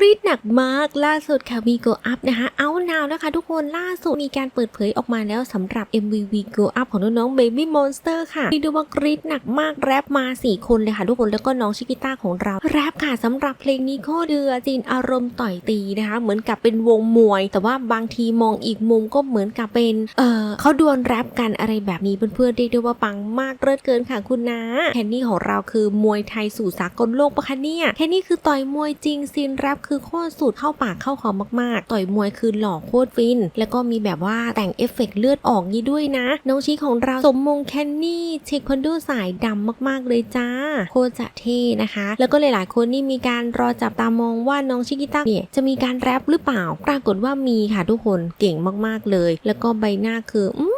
กรี๊ดหนักมากล่าสุดค่ะวีโกอัพนะคะเอานาวนะคะ ทุกคนล่าสุดมีการเปิดเผยออกมาแล้วสำหรับ MV v Go Up ของน้องๆ Baby Monster ค่ะที่ดูว่ากรีดหนักมากแรปมา 4 คนเลยค่ะ ทุกคนแล้วก็น้องชิกิต้าของเราแรปค่ะสำหรับเพลงนี้โคเดือจีนอารมณ์ต่อยตีนะคะ เหมือนกับเป็นวงมวย แต่ว่าบางทีมองอีกมุมก็เหมือนกับเป็นเออเขาดวลแรปกันอะไรแบบนี้เพื่อนๆเรียกได้ว่าปังมากเลิศเกินค่ะคุณนะแคนนี่ของเราคือมวยไทยสู่สากลโลกปะคะเนี่ยแคนนี่คือต่อยมวยจริงซีนแรปคือโคตรสุดเข้าปากเข้าคอมากๆ ต่อยมวยคือหล่อโคตรฟิน แล้วก็มีแบบว่าแต่งเอฟเฟกต์เลือดออกนี้ด้วยนะ น้องชีของเราสมมงแคนนี่เทควันโดสายดำมากๆเลยจ้า โคตรจะเท่นะคะ แล้วก็หลายๆคนนี่มีการรอจับตามองว่าน้องชิกิต้าเนี่ยจะมีการแรปหรือเปล่า ปรากฏว่ามีค่ะทุกคนเก่งมากๆเลย แล้วก็ใบหน้าคืออืม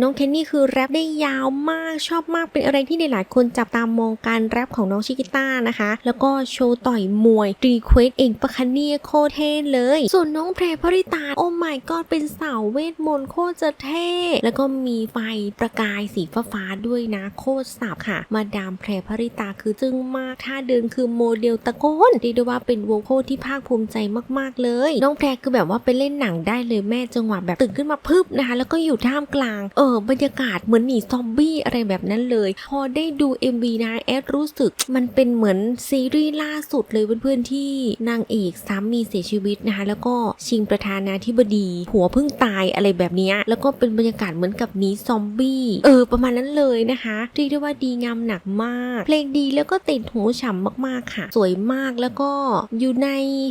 น้องแคนนี่คือแรปได้ยาวมากชอบมากเป็นอะไรที่หลายๆคนจับตามองการแรปของน้องชิกิต้านะคะ แล้วก็โชว์ต่อยมวยรีเควสเองปะคะเนี่ยโคตรเท่เลย ส่วนน้องแพรพริตาโอ้ my god เป็นสาวเวทมนต์โคตรจะเท่ แล้วก็มีไฟประกายสีฟ้าๆด้วยนะโคตรสับค่ะ มาดามแพรพริตาคือจึ้งมากท่าเดินคือโมเดลตะโกนเรีด้วยว่าเป็นโวโคที่ภาคภูมิใจมากๆเลย น้องแพรคือแบบว่าไปเล่นหนังได้เลยแม่จังหวะแบบตื่นขึ้นมาพึบนะคะ แล้วก็อยู่ท่ามกลางเออบรรยากาศเหมือนหนีซอมบี้อะไรแบบนั้นเลย พอได้ดู MV นะแอดรู้สึกมันเป็นเหมือนซีรีส์ล่าสุดเลยเพื่อนๆที่นางเอกสามีเสียชีวิตนะคะ แล้วก็ชิงประธานาธิบดีผัวเพิ่งตายอะไรแบบนี้แล้วก็เป็นบรรยากาศเหมือนกับหนีซอมบี้เออประมาณนั้นเลยนะคะเรียกได้ว่าดีงามหนักมาก เพลงดีแล้วก็ติดหูฉ่ำมากๆค่ะ สวยมากแล้วก็อยู่ใน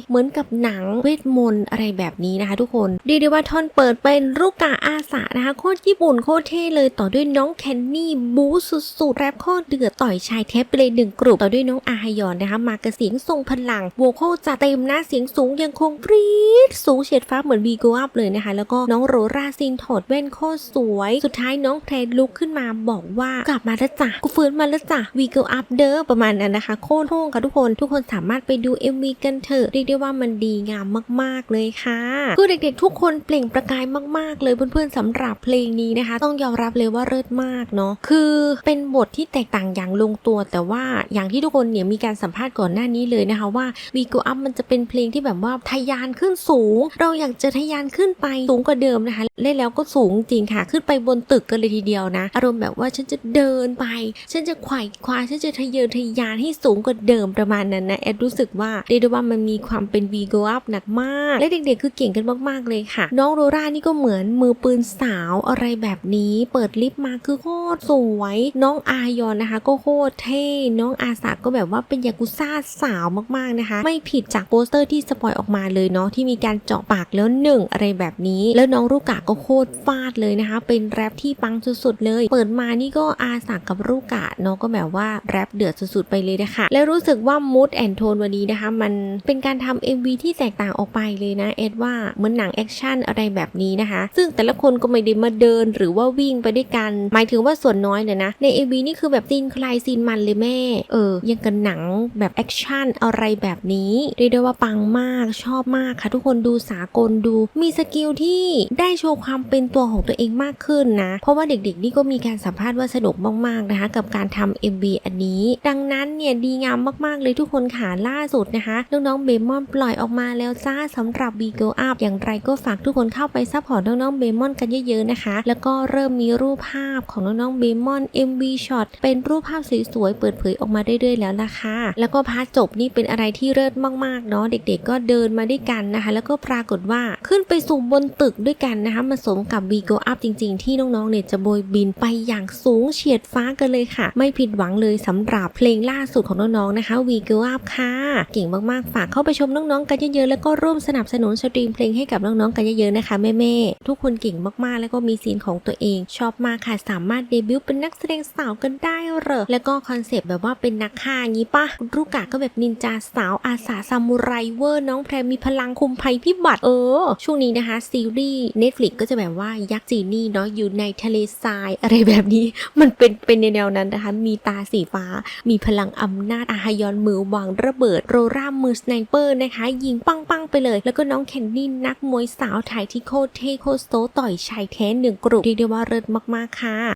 เหมือนกับหนังเวทมนต์อะไรแบบนี้นะคะ ทุกคนเรียกได้ว่าท่อนเปิดเป็นลูกกาอาสานะคะโคตรญี่ปุ่นโคตรเท่เลยต่อด้วยน้องแคนนี่บูสุดๆแรปโคตรเดือดต่อยชายเทปไปเลยหนึ่งกลุ่มต่อด้วยน้องอาฮยอนนะคะมากระเสียงทรงพลังโวโคจะเต็มหน้าเสียงสูงยังคงกรี๊ดสูงเฉียดฟ้าเหมือนวีโกอัพเลยนะคะ แล้วก็น้องโรราซินถอดแว่นโคตรสวย สุดท้ายน้องแพรลุกขึ้นมาบอกว่ากลับมาแล้วจ้ะกูฟื้นมาแล้วจ้ะวีโกอัพเด้อประมาณนั้นนะคะโคตรโท่งค่ะทุกคนทุกคนสามารถไปดู MV กันเถอะเรียกได้ว่ามันดีงามมาก ๆเลยค่ะคือเด็กๆทุกคนเปล่งประกายมากๆ เลยเพื่อนๆสำหรับเพลงนี้นะคะ ต้องยอมรับเลยว่าเลิศมากเนาะคือเป็นบทที่แตกต่างอย่างลงตัว แต่ว่าอย่างที่ทุกคนเนี่ยมีการสัมภาษณ์ก่อนหน้านี้เลยนะคะว่าวีโกอัพมันจะเป็นเพลงที่แบบว่าทะยานขึ้นสูง เราอยากจะทะยานขึ้นไปสูงกว่าเดิมนะคะเล่นแล้วก็สูงจริงค่ะ ขึ้นไปบนตึกกันเลยทีเดียวนะ อารมณ์แบบว่าฉันจะเดินไป ฉันจะไขว่คว้าฉันจะทะเยอทะยานให้สูงกว่าเดิมประมาณนั้นนะแอดรู้สึกว่าเรียกได้ว่ามันมีความเป็นวีโกอัพหนักมาก และเด็กๆ คือเก่งกันมากๆเลยค่ะ น้องโรรานี่ก็เหมือนมือปืนสาวอะไรแบบนี้เปิดลิฟต์มาคือโคตรสวย น้องอายอนนะคะ ก็โคตรเท่ น้องอาสาก็แบบว่าเป็นยากุซ่าสาวมากๆนะคะ ไม่ผิดจากโปสเตอร์ที่สปอยออกมาเลยเนาะที่มีการเจาะปากแล้วหนึ่งอะไรแบบนี้ แล้วน้องลูกะก็โคตรฟาดเลยนะคะ เป็นแรปที่ปังสุดๆเลย เปิดมานี่ก็อาสากับลูกะเนาะก็แบบว่าแรปเดือดสุดๆไปเลยนะคะแล้วรู้สึกว่ามูดแอนโทนวันนี้นะคะ มันเป็นการทำ MV ที่แตกต่างออกไปเลยนะเอ็ดว่าเหมือนหนังแอคชั่นอะไรแบบนี้นะคะ ซึ่งแต่ละคนก็ไม่ได้มาเดินหรือว่าวิ่งไปด้วยกัน หมายถึงว่าส่วนน้อยเนี่ยนะ ใน MV นี่คือแบบซีนใครซีนมันเลยแม่ เออ ยังกันหนังแบบแอคชั่นอะไรแบบนี้เรียกได้ว่าปังมากชอบมากค่ะทุกคนดูสากลดู มีสกิลที่ได้โชว์ความเป็นตัวของตัวเองมากขึ้นนะ เพราะว่าเด็กๆ นี่ก็มีการสัมภาษณ์ว่าสนุกมากๆนะคะ กับการทำ MV อันนี้ ดังนั้นเนี่ยดีงามมากๆเลยทุกคนค่ะล่าสุดนะคะน้องๆเบมอนปล่อยออกมาแล้วจ้าสำหรับ b Go Up อย่างไรก็ฝากทุกคนเข้าไปซัพพอร์ตน้องๆเบมอนกันเยอะๆนะคะแล้วก็เริ่มมีรูปภาพของน้องๆเบมอน MV Shot เป็นรูปภาพสวยๆเปิดเผยออกมาเรื่อยๆแล้วล่ะค่ะแล้วก็พาร์ทจบนี่เป็นอะไรที่เลิศมากๆเนาะเด็กๆ ก็เดินมาด้วยกันนะคะ แล้วก็ปรากฏว่าขึ้นไปสู่บนตึกด้วยกันนะคะมาสมกับ v Go Up จริง ๆ ที่น้องๆเนี่ยจะโบยบินไปอย่างสูงเฉียดฟ้ากันเลยค่ะ ไม่ผิดหวังเลยสำหรับเพลงล่าสุดของน้องๆนะคะ v Go Up ค่ะเก่งมากๆ ฝากเข้าไปชมน้องๆกันเยอะๆแล้วก็ร่วมสนับสนุนสตรีมเพลงให้กับน้องๆกันเยอะๆนะคะแม่ๆทุกคนเก่งมากๆ แล้วก็มีซีนของตัวเอง ชอบมากค่ะสามารถเดบิวต์เป็นนักแสดงสาวกันได้เหรอ แล้วก็คอนเซปต์แบบว่าเป็นนักฆ่าอย่างนี้ปะรูกะก็แบบนินจาสาวอาสาซามูไรเวอร์ น้องแพรมีพลังคุมภัยพิบัติเออ ช่วงนี้นะคะ ซีรีส์ Netflix ก็จะแบบว่ายักษ์จีนี่เนาะอยู่ในทะเลทรายอะไรแบบนี้ มันเป็นเป็นในแนวนั้นนะคะ มีตาสีฟ้า มีพลังอำนาจอาฮยอนมือวางระเบิด โรรามือสไนเปอร์นะคะ ยิงปังปังๆไปเลย แล้วก็น้องแคนดี้นักมวยสาวไทยที่โคตรเท่โคตรโซต่อยชายแท้หนึ่งกลุ่เรียกได้ว่าเลิศมากๆค่ะ